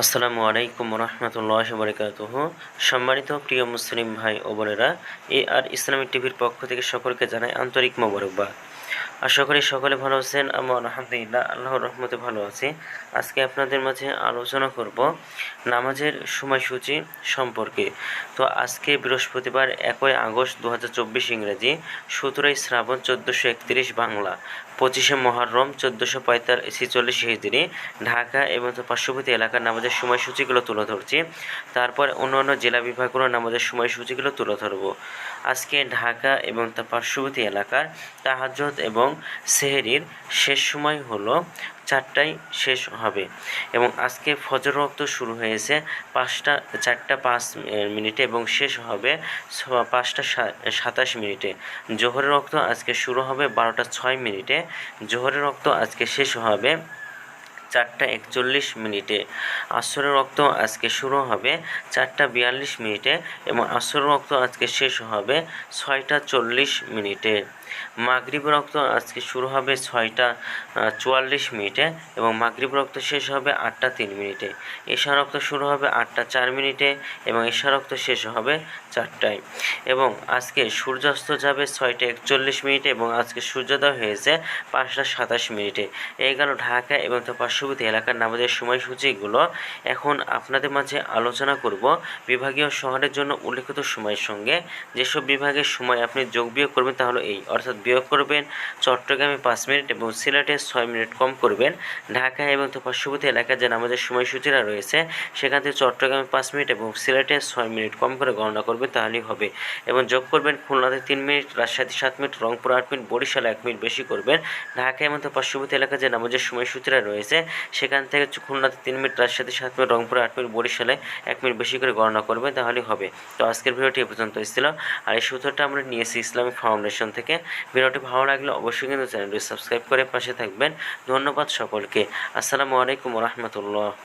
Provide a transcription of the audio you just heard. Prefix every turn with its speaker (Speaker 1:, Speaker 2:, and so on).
Speaker 1: আসসালামু আলাইকুম রহমতুল্লাহ বরকাত সম্মানিত প্রিয় মুসলিম ভাই ও বোনেরা, এ আর ইসলামিক টিভির পক্ষ থেকে সকলকে জানায় আন্তরিক মোবারকবাদ। আশা করি সকলে ভালো আছেন। আমি আলহামদুলিল্লাহ, আল্লাহর রহমতে ভালো আছি। আজকে আপনাদের মাঝে আলোচনা করব নামাজের সময়সূচি সম্পর্কে। তো আজকে বৃহস্পতিবার একই আগস্ট দু হাজার চব্বিশ ইংরেজি সতেরোই শ্রাবণ চোদ্দোশো একত্রিশ বাংলা, পঁচিশে মহরম চোদ্দোশো পঁয়তাল্লিশ ছিচল্লিশ হিজড়ি ঢাকা এবং পার্শ্ববর্তী এলাকার নামাজের সময়সূচিগুলো তুলে ধরছি। তারপর অন্যান্য জেলা বিভাগগুলোর নামাজের সময়সূচিগুলো তুলে ধরবো। আজকে ঢাকা এবং তার পার্শ্ববর্তী এলাকার তাহাজত এবং সেহেরির শেষ সময় হলো চারটায় শেষ হবে। এবং আজকে ফজর রক্ত শুরু হয়েছে পাঁচটা, চারটা পাঁচ মিনিটে এবং শেষ হবে পাঁচটা সাতাশ মিনিটে। জোহরের রক্ত আজকে শুরু হবে বারোটা ছয় মিনিটে। জোহরের রক্ত আজকে শেষ হবে চারটা একচল্লিশ মিনিটে। আসরের রক্ত আজকে শুরু হবে চারটা বিয়াল্লিশ মিনিটে এবং আসরের রক্ত আজকে শেষ হবে ছয়টা চল্লিশ মিনিটে। মাগরিব রক্ত আজকে শুরু হবে ছয়টা চুয়াল্লিশ মিনিটে এবং মাগরিব রক্ত শেষ হবে আটটা তিন মিনিটে। এশা রক্ত শুরু হবে আটটা চার মিনিটে এবং এশা রক্ত শেষ হবে চারটায়। এবং আজকে সূর্যাস্ত যাবে ছয়টা একচল্লিশ মিনিটে এবং আজকে সূর্যোদয় হয়েছে পাঁচটা সাতাশ মিনিটে। এই গেল ঢাকা এবং তার পার্শ্ববর্তী এলাকার নামাজের সময়সূচিগুলো। এখন আপনাদের মাঝে আলোচনা করব বিভাগীয় শহরের জন্য উল্লেখিত সময়ের সঙ্গে। যেসব বিভাগের সময় আপনি যোগ বিয়োগ করবেন তাহলে এই, অর্থাৎ বিয়োগ করবেন, চট্টগ্রামে পাঁচ মিনিট এবং সিলেটে ছয় মিনিট কম করবেন। ঢাকা এবং তার পার্শ্ববর্তী এলাকার যে নামাজের সময়সূচিরা রয়েছে, সেখান থেকে চট্টগ্রামে পাঁচ মিনিট এবং সিলেটে ছয় মিনিট কম করে গণনা করবেন তাহলেই হবে। এবং যোগ করবেন খুলনাতে তিন মিনিট রাজশাহী সাত মিনিট, রংপুর আট মিনিট, বরিশালে এক মিনিট বেশি করবেন। ঢাকা এবং পার্শ্ববর্তী এলাকার যে নামাজের সময়সূচিরা রয়েছে, সেখান থেকে খুলনাতে তিন মিনিট রাজশাহী সাত মিনিট, রংপুরে আট মিনিট, বরিশালে এক মিনিট বেশি করে গণনা করবেন, তাহলেই হবে। তো আজকের ভিডিওটি এ পর্যন্ত ছিল। আর এই সূত্রটা আমরা নিয়েছি ইসলামিক ফাউন্ডেশন থেকে। ভিডিওটি ভালো লাগলে অবশ্যই কিন্তু চ্যানেলটি সাবস্ক্রাইব করে পাশে থাকবেন। ধন্যবাদ সকলকে। আসসালামু আলাইকুম রহমতুল্লাহ।